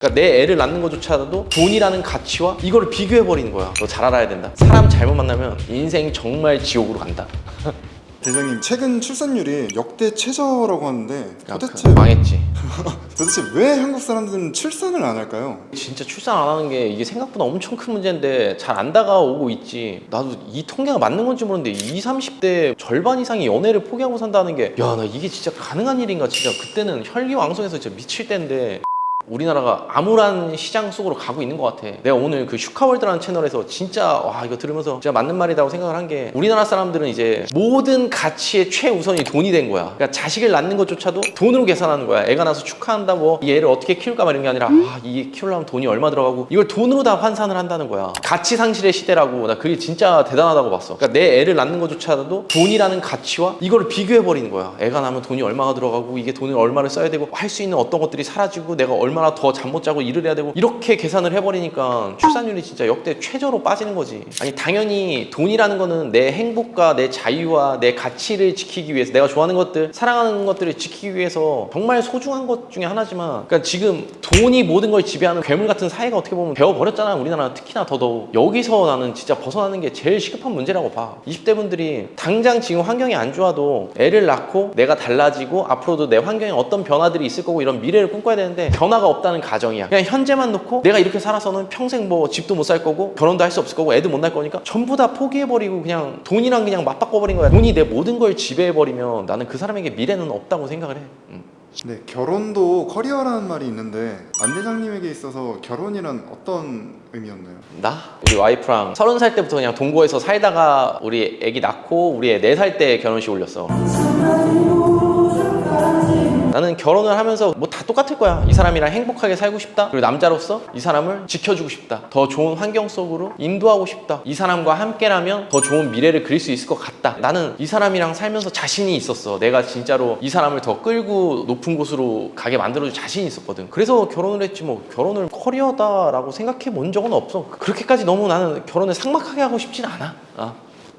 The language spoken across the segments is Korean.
그러니까 내 애를 낳는 것조차도 돈이라는 가치와 이거를 비교해 버리는 거야. 너 잘 알아야 된다. 사람 잘못 만나면 인생 정말 지옥으로 간다. 대장님 최근 출산율이 역대 최저라고 하는데 야, 도대체 그 망했지. 도대체 왜 한국 사람들은 출산을 안 할까요? 진짜 출산 안 하는 게 이게 생각보다 엄청 큰 문제인데 잘 안 다가오고 있지. 나도 이 통계가 맞는 건지 모르는데 20, 30대 절반 이상이 연애를 포기하고 산다는 게 야 나 이게 진짜 가능한 일인가 진짜 그때는 혈기왕성해서 진짜 미칠 때인데 우리나라가 암울한 시장 속으로 가고 있는 것 같아. 내가 오늘 그 슈카월드라는 채널에서 진짜 와 이거 들으면서 진짜 맞는 말이라고 생각을 한 게 우리나라 사람들은 이제 모든 가치의 최우선이 돈이 된 거야. 그러니까 자식을 낳는 것조차도 돈으로 계산하는 거야. 애가 나서 축하한다 뭐이 애를 어떻게 키울까 막 이런 게 아니라 아이 키우려면 돈이 얼마 들어가고 이걸 돈으로 다 환산을 한다는 거야. 가치 상실의 시대라고 나 그게 진짜 대단하다고 봤어. 그러니까 내 애를 낳는 것조차도 돈이라는 가치와 이거를 비교해 버리는 거야. 애가 나면 돈이 얼마가 들어가고 이게 돈을 얼마를 써야 되고 할 수 있는 어떤 것들이 사라지고 내가 얼마 나 더 잠 못 자고 일을 해야 되고 이렇게 계산을 해버리니까 출산율이 진짜 역대 최저로 빠지는 거지. 아니 당연히 돈이라는 거는 내 행복과 내 자유와 내 가치를 지키기 위해서 내가 좋아하는 것들, 사랑하는 것들을 지키기 위해서 정말 소중한 것 중에 하나지만 그러니까 지금 돈이 모든 걸 지배하는 괴물 같은 사회가 어떻게 보면 배워버렸잖아. 우리나라 특히나 더더욱. 여기서 나는 진짜 벗어나는 게 제일 시급한 문제라고 봐. 20대 분들이 당장 지금 환경이 안 좋아도 애를 낳고 내가 달라지고 앞으로도 내 환경에 어떤 변화들이 있을 거고 이런 미래를 꿈꿔야 되는데 변화 가 없다는 가정이야. 그냥 현재만 놓고 내가 이렇게 살아서는 평생 뭐 집도 못 살 거고 결혼도 할 수 없을 거고 애도 못 낳을 거니까 전부 다 포기해버리고 그냥 돈이랑 그냥 맞바꿔버린 거야. 돈이 내 모든 걸 지배해버리면 나는 그 사람에게 미래는 없다고 생각을 해. 음. 네 결혼도 커리어라는 말이 있는데 안 대장님에게 있어서 결혼이란 어떤 의미였나요? 나? 우리 와이프랑 서른 살 때부터 그냥 동거에서 살다가 우리 애기 낳고 우리 애 네 살 때 결혼식 올렸어. 나는 결혼을 하면서 뭐 다 똑같을 거야. 이 사람이랑 행복하게 살고 싶다. 그리고 남자로서 이 사람을 지켜주고 싶다. 더 좋은 환경 속으로 인도하고 싶다. 이 사람과 함께라면 더 좋은 미래를 그릴 수 있을 것 같다. 나는 이 사람이랑 살면서 자신이 있었어. 내가 진짜로 이 사람을 더 끌고 높은 곳으로 가게 만들어줄 자신이 있었거든. 그래서 결혼을 했지 뭐 결혼을 커리어다라고 생각해 본 적은 없어. 그렇게까지 너무 나는 결혼을 삭막하게 하고 싶진 않아. 아,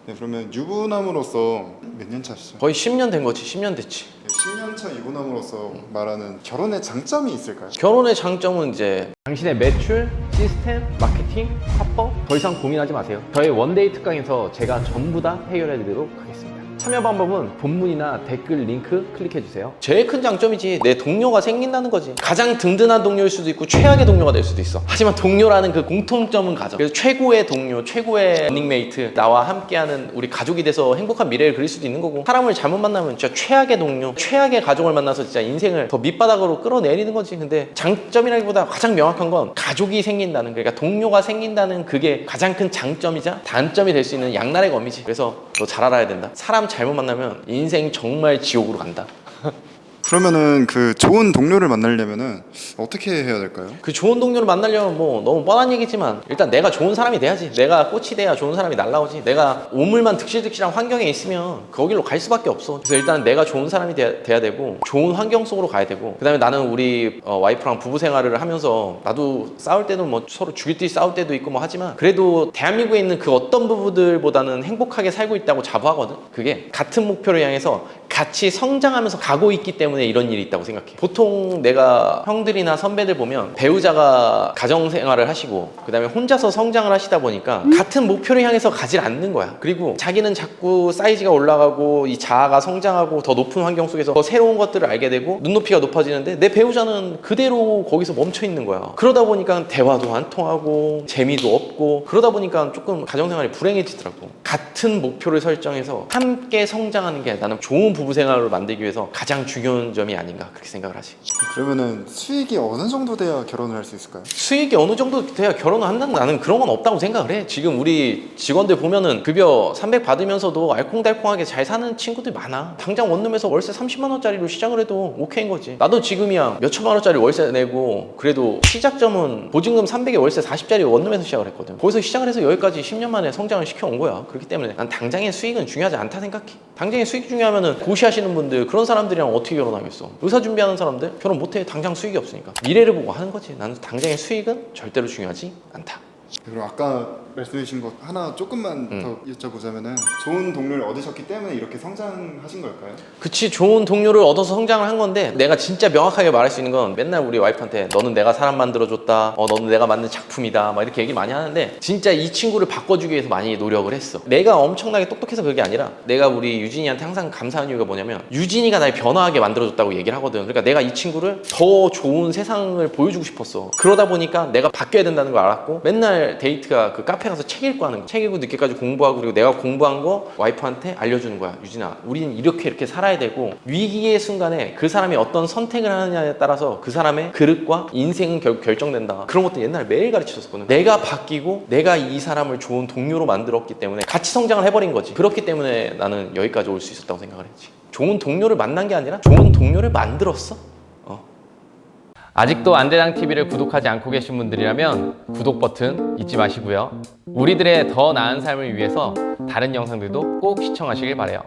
네 그러면 유부남으로서 몇 년 차시죠? 거의 10년 된 거지. 10년 됐지. 10년 차 유부남으로서 말하는 결혼의 장점이 있을까요? 결혼의 장점은 이제 당신의 매출, 시스템, 마케팅, 화법 더 이상 고민하지 마세요. 저희 원데이 특강에서 제가 전부 다 해결해 드리도록 하겠습니다. 참여 방법은 본문이나 댓글 링크 클릭해 주세요. 제일 큰 장점이지 내 동료가 생긴다는 거지. 가장 든든한 동료일 수도 있고 최악의 동료가 될 수도 있어. 하지만 동료라는 그 공통점은 가져. 그래서 최고의 동료, 최고의 러닝메이트, 나와 함께하는 우리 가족이 돼서 행복한 미래를 그릴 수도 있는 거고 사람을 잘못 만나면 진짜 최악의 동료, 최악의 가족을 만나서 진짜 인생을 더 밑바닥으로 끌어내리는 거지. 근데 장점이라기보다 가장 명확한 건 가족이 생긴다는 그러니까 동료가 생긴다는 그게 가장 큰 장점이자 단점이 될 수 있는 양날의 검이지. 그래서 너 잘 알아야 된다. 사람 잘못 만나면 인생 정말 지옥으로 간다. 그러면은 그 좋은 동료를 만나려면은 어떻게 해야 될까요? 그 좋은 동료를 만나려면 뭐 너무 뻔한 얘기지만 일단 내가 좋은 사람이 돼야지. 내가 꽃이 돼야 좋은 사람이 날라오지. 내가 오물만 득실득실한 환경에 있으면 거기로 갈 수밖에 없어. 그래서 일단 내가 좋은 사람이 돼야, 돼야 되고 좋은 환경 속으로 가야 되고 그 다음에 나는 우리 어, 와이프랑 부부 생활을 하면서 나도 싸울 때도 뭐 서로 죽일 듯이 싸울 때도 있고 뭐 하지만 그래도 대한민국에 있는 그 어떤 부부들보다는 행복하게 살고 있다고 자부하거든. 그게 같은 목표를 향해서 같이 성장하면서 가고 있기 때문에 이런 일이 있다고 생각해. 보통 내가 형들이나 선배들 보면 배우자가 가정 생활을 하시고 그다음에 혼자서 성장을 하시다 보니까 같은 목표를 향해서 가질 않는 거야. 그리고 자기는 자꾸 사이즈가 올라가고 이 자아가 성장하고 더 높은 환경 속에서 더 새로운 것들을 알게 되고 눈높이가 높아지는데 내 배우자는 그대로 거기서 멈춰 있는 거야. 그러다 보니까 대화도 안 통하고 재미도 없고 그러다 보니까 조금 가정 생활이 불행해지더라고. 같은 목표를 설정해서 함께 성장하는 게 나는 좋은 부부 생활을 만들기 위해서 가장 중요한 점이 아닌가 그렇게 생각을 하지. 그러면은 수익이 어느 정도 돼야 결혼을 할 수 있을까요? 수익이 어느 정도 돼야 결혼을 한다는 나는 그런 건 없다고 생각을 해. 지금 우리 직원들 보면은 급여 300 받으면서도 알콩달콩하게 잘 사는 친구들 많아. 당장 원룸에서 월세 30만 원짜리로 시작을 해도 오케이인 거지. 나도 지금이야 몇 천만 원짜리 월세 내고 그래도 시작점은 보증금 300에 월세 40짜리 원룸에서 시작을 했거든. 거기서 시작을 해서 여기까지 10년 만에 성장을 시켜온 거야. 그렇기 때문에 난 당장의 수익은 중요하지 않다 생각해. 당장의 수익 중요하면은 고시하시는 분들 그런 사람들이랑 어떻게 결혼하겠어? 의사 준비하는 사람들 결혼 못해 당장 수익이 없으니까 미래를 보고 하는 거지. 나는 당장의 수익은 절대로 중요하지 않다. 그리고 아까 말씀해주신 것 하나 조금만 음. 더 여쭤보자면은 좋은 동료를 얻으셨기 때문에 이렇게 성장하신 걸까요? 그치 좋은 동료를 얻어서 성장을 한 건데 내가 진짜 명확하게 말할 수 있는 건 맨날 우리 와이프한테 너는 내가 사람 만들어줬다 어 너는 내가 만든 작품이다 막 이렇게 얘기 많이 하는데 진짜 이 친구를 바꿔주기 위해서 많이 노력을 했어 내가 엄청나게 똑똑해서 그게 아니라 내가 우리 유진이한테 항상 감사한 이유가 뭐냐면 유진이가 날 변화하게 만들어줬다고 얘기를 하거든 그러니까 내가 이 친구를 더 좋은 세상을 보여주고 싶었어 그러다 보니까 내가 바뀌어야 된다는 걸 알았고 맨날 데이트가 그 카페 가서 책 읽고 하는 거. 책 읽고 늦게까지 공부하고 그리고 내가 공부한 거 와이프한테 알려주는 거야. 유진아 우리는 이렇게 이렇게 살아야 되고 위기의 순간에 그 사람이 어떤 선택을 하느냐에 따라서 그 사람의 그릇과 인생은 결국 결정된다. 그런 것도 옛날에 매일 가르쳐줬거든. 내가 바뀌고 내가 이 사람을 좋은 동료로 만들었기 때문에 같이 성장을 해버린 거지. 그렇기 때문에 나는 여기까지 올 수 있었다고 생각을 했지. 좋은 동료를 만난 게 아니라 좋은 동료를 만들었어 어. 아직도 안대장 TV를 구독하지 않고 계신 분들이라면 구독 버튼 잊지 마시고요. 우리들의 더 나은 삶을 위해서 다른 영상들도 꼭 시청하시길 바래요.